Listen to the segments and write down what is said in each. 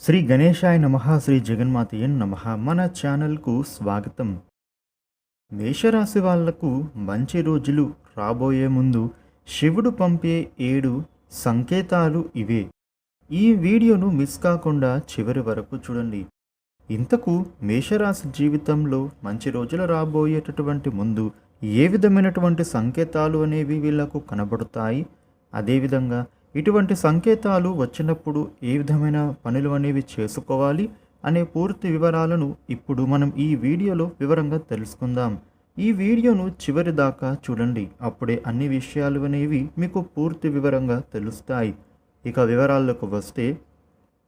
శ్రీ గణేశాయ నమ శ్రీ జగన్మాతయ్య నమ. మన ఛానల్కు స్వాగతం. మేషరాశి వాళ్ళకు మంచి రోజులు రాబోయే ముందు శివుడు పంపే ఏడు సంకేతాలు ఇవే. ఈ వీడియోను మిస్ కాకుండా చివరి వరకు చూడండి. ఇంతకు మేషరాశి జీవితంలో మంచి రోజులు రాబోయేటటువంటి ముందు ఏ విధమైనటువంటి సంకేతాలు అనేవి వీళ్ళకు కనబడతాయి? అదేవిధంగా ఇటువంటి సంకేతాలు వచ్చినప్పుడు ఏ విధమైన పనులు అనేవి చేసుకోవాలి అనే పూర్తి వివరాలను ఇప్పుడు మనం ఈ వీడియోలో వివరంగా తెలుసుకుందాం. ఈ వీడియోను చివరి దాకా చూడండి. అప్పుడే అన్ని విషయాలు అనేవి మీకు పూర్తి వివరంగా తెలుస్తాయి. ఇక వివరాలకు వస్తే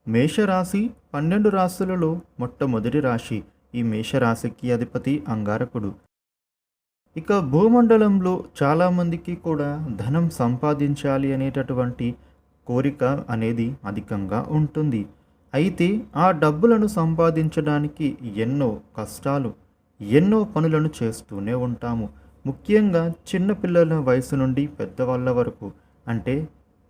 మేషరాశి పన్నెండు రాశులలో మొట్టమొదటి రాశి. ఈ మేషరాశికి అధిపతి అంగారకుడు. ఇక భూమండలంలో చాలామందికి కూడా ధనం సంపాదించాలి అనేటటువంటి కోరిక అనేది అధికంగా ఉంటుంది. అయితే ఆ డబ్బులను సంపాదించడానికి ఎన్నో కష్టాలు ఎన్నో పనులను చేస్తూనే ఉంటాము. ముఖ్యంగా చిన్నపిల్లల వయసు నుండి పెద్దవాళ్ళ వరకు అంటే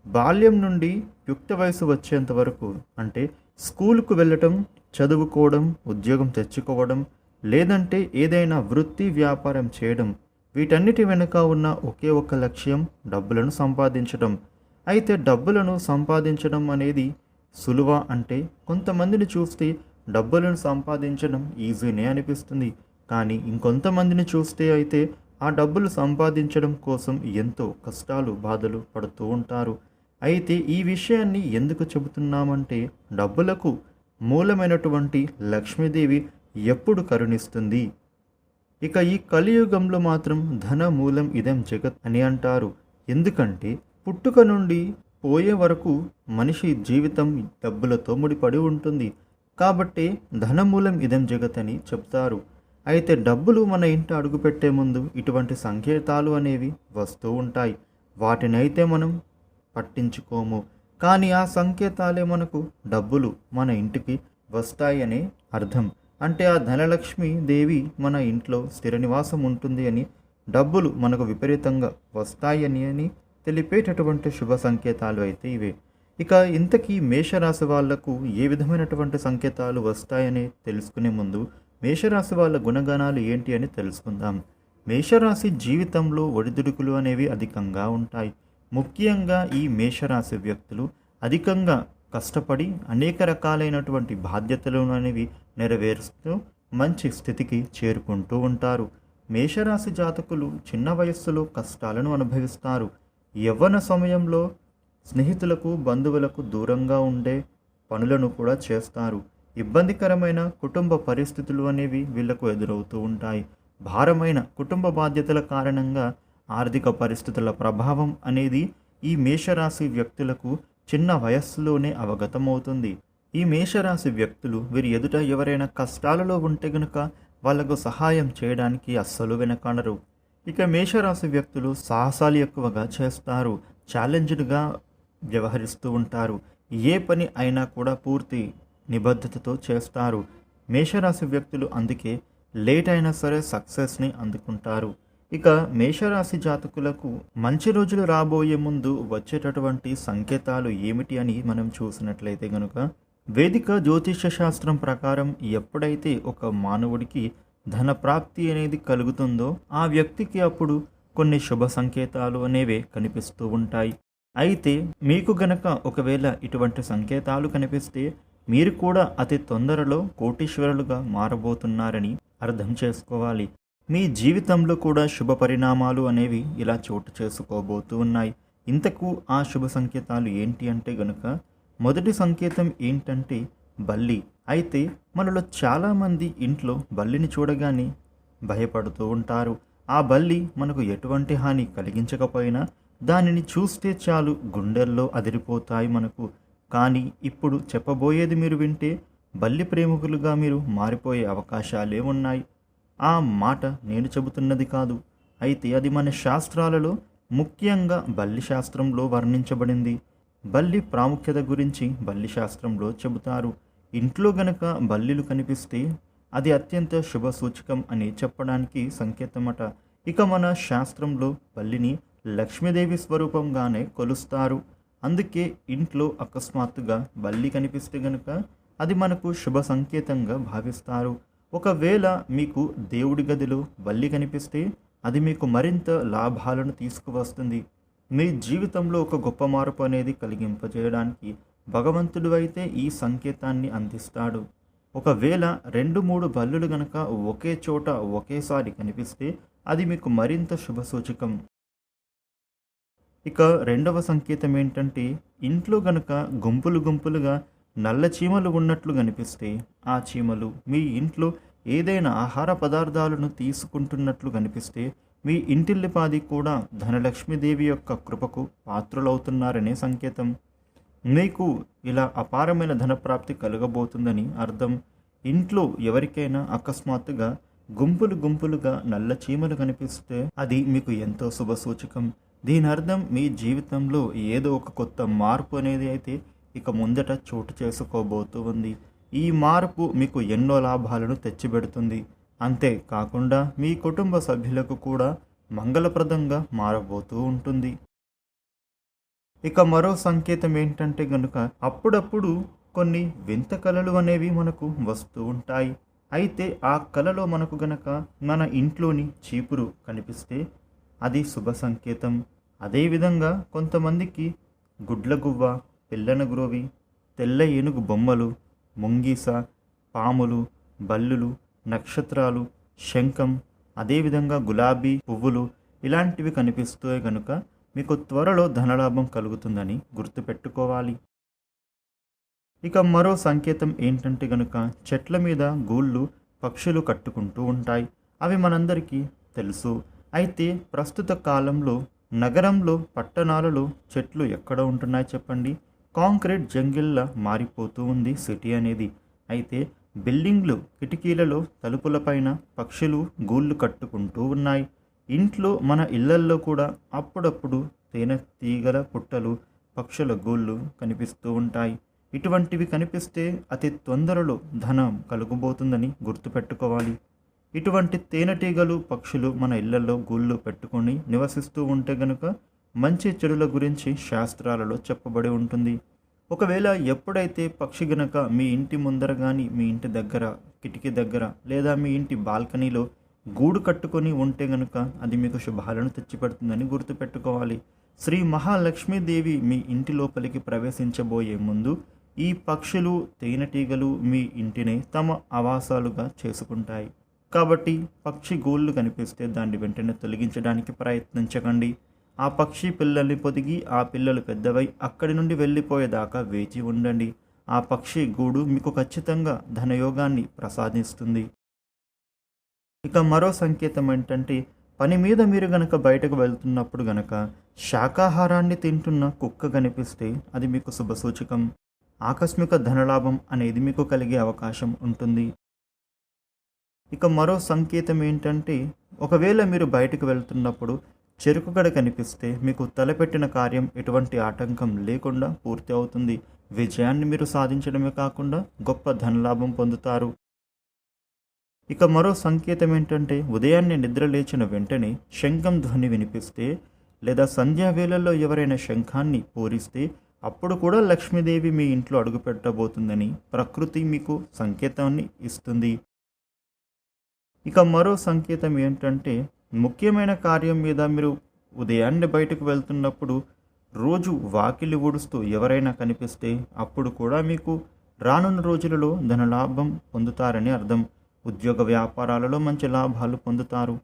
బాల్యం నుండి యుక్త వయసు వచ్చేంత వరకు అంటే స్కూలుకు వెళ్ళటం చదువుకోవడం ఉద్యోగం తెచ్చుకోవడం లేదంటే ఏదైనా వృత్తి వ్యాపారం చేయడం వీటన్నిటి వెనుక ఉన్న ఒకే ఒక లక్ష్యం డబ్బులను సంపాదించడం. అయితే డబ్బులను సంపాదించడం అనేది సులువ అంటే కొంతమందిని చూస్తే డబ్బులను సంపాదించడం ఈజీనే అనిపిస్తుంది. కానీ ఇంకొంతమందిని చూస్తే అయితే ఆ డబ్బులు సంపాదించడం కోసం ఎంతో కష్టాలు బాధలు పడుతూ ఉంటారు. అయితే ఈ విషయాన్ని ఎందుకు చెబుతున్నామంటే డబ్బులకు మూలమైనటువంటి లక్ష్మీదేవి ఎప్పుడు కరుణిస్తుంది? ఇక ఈ కలియుగంలో మాత్రం ధన మూలం ఇదం జగత్ అని అంటారు. ఎందుకంటే పుట్టుక నుండి పోయే వరకు మనిషి జీవితం డబ్బులతో ముడిపడి ఉంటుంది. కాబట్టి ధనమూలం ఇదం జగత్ అని చెప్తారు. అయితే డబ్బులు మన ఇంట అడుగుపెట్టే ముందు ఇటువంటి సంకేతాలు అనేవి వస్తూ ఉంటాయి. వాటినైతే మనం పట్టించుకోము. కానీ ఆ సంకేతాలే మనకు డబ్బులు మన ఇంటికి వస్తాయి అనే అర్థం. అంటే ఆ ధనలక్ష్మి దేవి మన ఇంట్లో స్థిర నివాసం ఉంటుంది అని డబ్బులు మనకు విపరీతంగా వస్తాయని అని తెలిపేటటువంటి శుభ సంకేతాలు అయితే ఇవే. ఇక ఇంతకీ మేషరాశి వాళ్ళకు ఏ విధమైనటువంటి సంకేతాలు వస్తాయని తెలుసుకునే ముందు మేషరాశి వాళ్ళ గుణగణాలు ఏంటి అని తెలుసుకుందాం. మేషరాశి జీవితంలో ఒడిదుడుకులు అనేవి అధికంగా ఉంటాయి. ముఖ్యంగా ఈ మేషరాశి వ్యక్తులు అధికంగా కష్టపడి అనేక రకాలైనటువంటి బాధ్యతలు అనేవి నెరవేరుస్తూ మంచి స్థితికి చేరుకుంటూ ఉంటారు. మేషరాశి జాతకులు చిన్న వయస్సులో కష్టాలను అనుభవిస్తారు. యవ్వన సమయంలో స్నేహితులకు బంధువులకు దూరంగా ఉండే పనులను కూడా చేస్తారు. ఇబ్బందికరమైన కుటుంబ పరిస్థితులు అనేవి వీళ్ళకు ఎదురవుతూ ఉంటాయి. భారమైన కుటుంబ బాధ్యతల కారణంగా ఆర్థిక పరిస్థితుల ప్రభావం అనేది ఈ మేషరాశి వ్యక్తులకు చిన్న వయస్సులోనే అవగతమవుతుంది. ఈ మేషరాశి వ్యక్తులు వీరి ఎదుట ఎవరైనా కష్టాలలో ఉంటే గనుక వాళ్ళకు సహాయం చేయడానికి అస్సలు వెనకాడరు. ఇక మేషరాశి వ్యక్తులు సాహసాలు ఎక్కువగా చేస్తారు. ఛాలెంజ్డ్గా వ్యవహరిస్తూ ఉంటారు. ఏ పని అయినా కూడా పూర్తి నిబద్ధతతో చేస్తారు. మేషరాశి వ్యక్తులు అందుకే లేట్ అయినా సరే సక్సెస్ని అందుకుంటారు. ఇక మేషరాశి జాతకులకు మంచి రోజులు రాబోయే ముందు వచ్చేటటువంటి సంకేతాలు ఏమిటి అని మనం చూసినట్లయితే కనుక వేదిక జ్యోతిష శాస్త్రం ప్రకారం ఎప్పుడైతే ఒక మానవుడికి ధన ప్రాప్తి అనేది కలుగుతుందో ఆ వ్యక్తికి అప్పుడు కొన్ని శుభ సంకేతాలు అనేవి కనిపిస్తూ ఉంటాయి. అయితే మీకు గనక ఒకవేళ ఇటువంటి సంకేతాలు కనిపిస్తే మీరు కూడా అతి తొందరలో కోటీశ్వరులుగా మారబోతున్నారని అర్థం చేసుకోవాలి. మీ జీవితంలో కూడా శుభ పరిణామాలు అనేవి ఇలా చోటు చేసుకోబోతూ ఉన్నాయి. ఇంతకు ఆ శుభ సంకేతాలు ఏంటి అంటే గనుక మొదటి సంకేతం ఏంటంటే బల్లి. అయితే మనలో చాలామంది ఇంట్లో బల్లిని చూడగానే భయపడుతూ ఉంటారు. ఆ బల్లి మనకు ఎటువంటి హాని కలిగించకపోయినా దానిని చూస్తే చాలు గుండెల్లో అదిరిపోతాయి మనకు. కానీ ఇప్పుడు చెప్పబోయేది మీరు వింటే బల్లి ప్రేమికులుగా మీరు మారిపోయే అవకాశాలే ఉన్నాయి. ఆ మాట నేను చెబుతున్నది కాదు. అయితే అది మన శాస్త్రాలలో ముఖ్యంగా బల్లి శాస్త్రంలో వర్ణించబడింది. బల్లి ప్రాముఖ్యత గురించి బల్లి శాస్త్రంలో చెబుతారు. ఇంట్లో గనక బల్లిలు కనిపిస్తే అది అత్యంత శుభ సూచకం అని చెప్పడానికి సంకేతమట. ఇక మన శాస్త్రంలో బల్లిని లక్ష్మీదేవి స్వరూపంగానే కొలుస్తారు. అందుకే ఇంట్లో అకస్మాత్తుగా బల్లి కనిపిస్తే గనక అది మనకు శుభ సంకేతంగా భావిస్తారు. ఒకవేళ మీకు దేవుడి గదిలో బల్లి కనిపిస్తే అది మీకు మరింత లాభాలను తీసుకువస్తుంది. మీ జీవితంలో ఒక గొప్ప మార్పు అనేది కలిగింపజేయడానికి భగవంతుడు అయితే ఈ సంకేతాన్ని అందిస్తాడు. ఒకవేళ రెండు మూడు బల్లులు గనక ఒకే చోట ఒకేసారి కనిపిస్తే అది మీకు మరింత శుభసూచకం ఇక రెండవ సంకేతం ఏంటంటే ఇంట్లో గనక గుంపులు గుంపులుగా నల్ల చీమలు ఉన్నట్లు కనిపిస్తే ఆ చీమలు మీ ఇంట్లో ఏదైనా ఆహార పదార్థాలను తీసుకుంటున్నట్లు కనిపిస్తే మీ ఇంటిల్లిపాది కూడా ధనలక్ష్మీదేవి యొక్క కృపకు పాత్రులవుతున్నారనే సంకేతం. మీకు ఇలా అపారమైన ధనప్రాప్తి కలగబోతుందని అర్థం. ఇంట్లో ఎవరికైనా అకస్మాత్తుగా గుంపులు గుంపులుగా నల్ల చీమలు కనిపిస్తే అది మీకు ఎంతో శుభసూచకం దీని అర్థం మీ జీవితంలో ఏదో ఒక కొత్త మార్పు అనేది అయితే ఇక ముందట చోటు చేసుకోబోతూ ఉంది. ఈ మార్పు మీకు ఎన్నో లాభాలను తెచ్చిపెడుతుంది. అంతేకాకుండా మీ కుటుంబ సభ్యులకు కూడా మంగళప్రదంగా మారబోతూ ఉంటుంది. ఇక మరో సంకేతం ఏంటంటే గనుక అప్పుడప్పుడు కొన్ని వింత కళలు అనేవి మనకు వస్తూ ఉంటాయి. అయితే ఆ కళలో మనకు గనక మన ఇంట్లోని చీపురు కనిపిస్తే అది శుభ సంకేతం. అదేవిధంగా కొంతమందికి గుడ్లగువ్వ పిల్లన గ్రోవి తెల్ల ఏనుగు బొమ్మలు ముంగీస పాములు బల్లులు నక్షత్రాలు శంఖం అదేవిధంగా గులాబీ పువ్వులు ఇలాంటివి కనిపిస్తే గనుక మీకు త్వరలో ధనలాభం కలుగుతుందని గుర్తుపెట్టుకోవాలి. ఇక మరో సంకేతం ఏంటంటే గనుక చెట్ల మీద గూళ్ళు పక్షులు కట్టుకుంటూ ఉంటాయి. అవి మనందరికీ తెలుసు. అయితే ప్రస్తుత కాలంలో నగరంలో పట్టణాలలో చెట్లు ఎక్కడ ఉంటున్నాయి చెప్పండి? కాంక్రీట్ జంగిల్లా మారిపోతూ ఉంది సిటీ అనేది. అయితే బిల్డింగ్లు కిటికీలలో తలుపులపైన పక్షులు గూళ్ళు కట్టుకుంటూ ఉన్నాయి. ఇంట్లో మన ఇళ్ళల్లో కూడా అప్పుడప్పుడు తేనె తీగల పుట్టలు పక్షుల గూళ్ళు కనిపిస్తూ ఉంటాయి. ఇటువంటివి కనిపిస్తే అతి తొందరలో ధనం కలుగుబోతుందని గుర్తుపెట్టుకోవాలి. ఇటువంటి తేనెటీగలు పక్షులు మన ఇళ్ళలో గూళ్ళు పెట్టుకొని నివసిస్తూ ఉంటే గనుక మంచి చెడుల గురించి శాస్త్రాలలో చెప్పబడి ఉంటుంది. ఒకవేళ ఎప్పుడైతే పక్షి గనక మీ ఇంటి ముందర కానీ మీ ఇంటి దగ్గర కిటికీ దగ్గర లేదా మీ ఇంటి బాల్కనీలో గూడు కట్టుకొని ఉంటే గనుక అది మీకు శుభాలను తెచ్చిపెడుతుందని గుర్తుపెట్టుకోవాలి. శ్రీ మహాలక్ష్మీదేవి మీ ఇంటి లోపలికి ప్రవేశించబోయే ముందు ఈ పక్షులు తేనెటీగలు మీ ఇంటిని తమ ఆవాసాలుగా చేసుకుంటాయి. కాబట్టి పక్షి గోళ్ళు కనిపిస్తే దాన్ని వెంటనే తొలగించడానికి ప్రయత్నించకండి. ఆ పక్షి పిల్లల్ని పొదిగి ఆ పిల్లలు పెద్దవై అక్కడి నుండి వెళ్ళిపోయేదాకా వేచి ఉండండి. ఆ పక్షి గూడు మీకు ఖచ్చితంగా ధనయోగాన్ని ప్రసాదిస్తుంది. ఇక మరో సంకేతం ఏంటంటే పని మీద మీరు గనక బయటకు వెళ్తున్నప్పుడు గనక శాకాహారాన్ని తింటున్న కుక్క కనిపిస్తే అది మీకు శుభసూచకం. ఆకస్మిక ధనలాభం అనేది మీకు కలిగే అవకాశం ఉంటుంది. ఇక మరో సంకేతం ఏంటంటే ఒకవేళ మీరు బయటకు వెళ్తున్నప్పుడు చెరుకు గడ కనిపిస్తే మీకు తలపెట్టిన కార్యం ఎటువంటి ఆటంకం లేకుండా పూర్తి అవుతుంది. విజయాన్ని మీరు సాధించడమే కాకుండా గొప్ప ధనలాభం పొందుతారు. ఇక మరో సంకేతం ఏంటంటే ఉదయాన్నే నిద్ర లేచిన వెంటనే శంఖం ధ్వని వినిపిస్తే లేదా సంధ్యా వేళల్లో ఎవరైనా శంఖాన్ని పూరిస్తే అప్పుడు కూడా లక్ష్మీదేవి మీ ఇంట్లో అడుగుపెట్టబోతుందని ప్రకృతి మీకు సంకేతాన్ని ఇస్తుంది. ఇక మరో సంకేతం ఏంటంటే ముఖ్యమైన కార్యం మీద మీరు ఉదయాన్నే బయటకు వెళ్తున్నప్పుడు రోజు వాకిలి ఊడుస్తూ ఎవరైనా కనిపిస్తే అప్పుడు కూడా మీకు రానున్న రోజులలో ధనలాభం పొందుతారని అర్థం. ఉద్యోగ వ్యాపారాలలో మంచి లాభాలు పొందుతారు.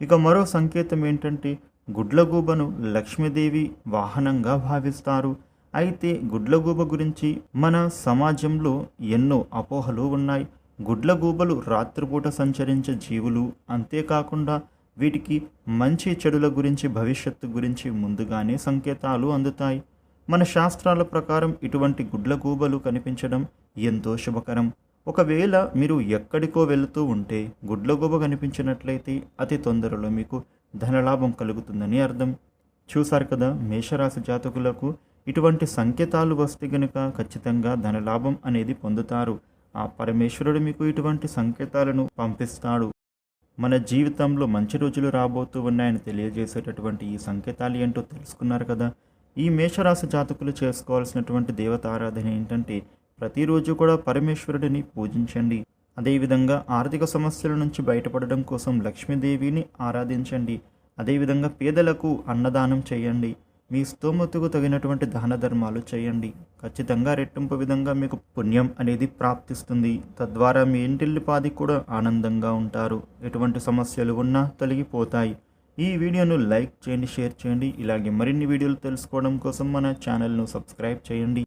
ఇక మరో సంకేతం ఏంటంటే గుడ్లగూబను లక్ష్మీదేవి వాహనంగా భావిస్తారు. అయితే గుడ్లగూబ గురించి మన సమాజంలో ఎన్నో అపోహలు ఉన్నాయి. గుడ్లగూబలు రాత్రిపూట సంచరించే జీవులు అంతేకాకుండా వీటికి మంచి చెడుల గురించి భవిష్యత్తు గురించి ముందుగానే సంకేతాలు అందుతాయి. మన శాస్త్రాల ప్రకారం ఇటువంటి గుడ్లగూబలు కనిపించడం ఎంతో శుభకరం. ఒకవేళ మీరు ఎక్కడికో వెళుతూ ఉంటే గుడ్లగూబ కనిపించినట్లయితే అతి తొందరలో మీకు ధనలాభం కలుగుతుందని అర్థం. చూశారు కదా మేషరాశి జాతకులకు ఇటువంటి సంకేతాలు వస్తే గనుక ఖచ్చితంగా ధనలాభం అనేది పొందుతారు. ఆ పరమేశ్వరుడు మీకు ఇటువంటి సంకేతాలను పంపిస్తాడు. మన జీవితంలో మంచి రోజులు రాబోతూ ఉన్నాయని తెలియజేసేటటువంటి ఈ సంకేతాలు ఏంటో తెలుసుకున్నారు కదా? ఈ మేషరాశి జాతకులు చేసుకోవాల్సినటువంటి దేవత ఆరాధన ఏంటంటే ప్రతిరోజు కూడా పరమేశ్వరుడిని పూజించండి. అదేవిధంగా ఆర్థిక సమస్యల నుంచి బయటపడడం కోసం లక్ష్మీదేవిని ఆరాధించండి. అదేవిధంగా పేదలకు అన్నదానం చేయండి. మీ స్తోమతకు తగినటువంటి దాన ధర్మాలు చేయండి. ఖచ్చితంగా రెట్టింపు విధంగా మీకు పుణ్యం అనేది ప్రాప్తిస్తుంది. తద్వారా మీ ఇంటిల్లిపాది కూడా ఆనందంగా ఉంటారు. ఎటువంటి సమస్యలు ఉన్నా తొలగిపోతాయి. ఈ వీడియోను లైక్ చేయండి షేర్ చేయండి. ఇలాగే మరిన్ని వీడియోలు తెలుసుకోవడం కోసం మన ఛానల్ను సబ్స్క్రైబ్ చేయండి.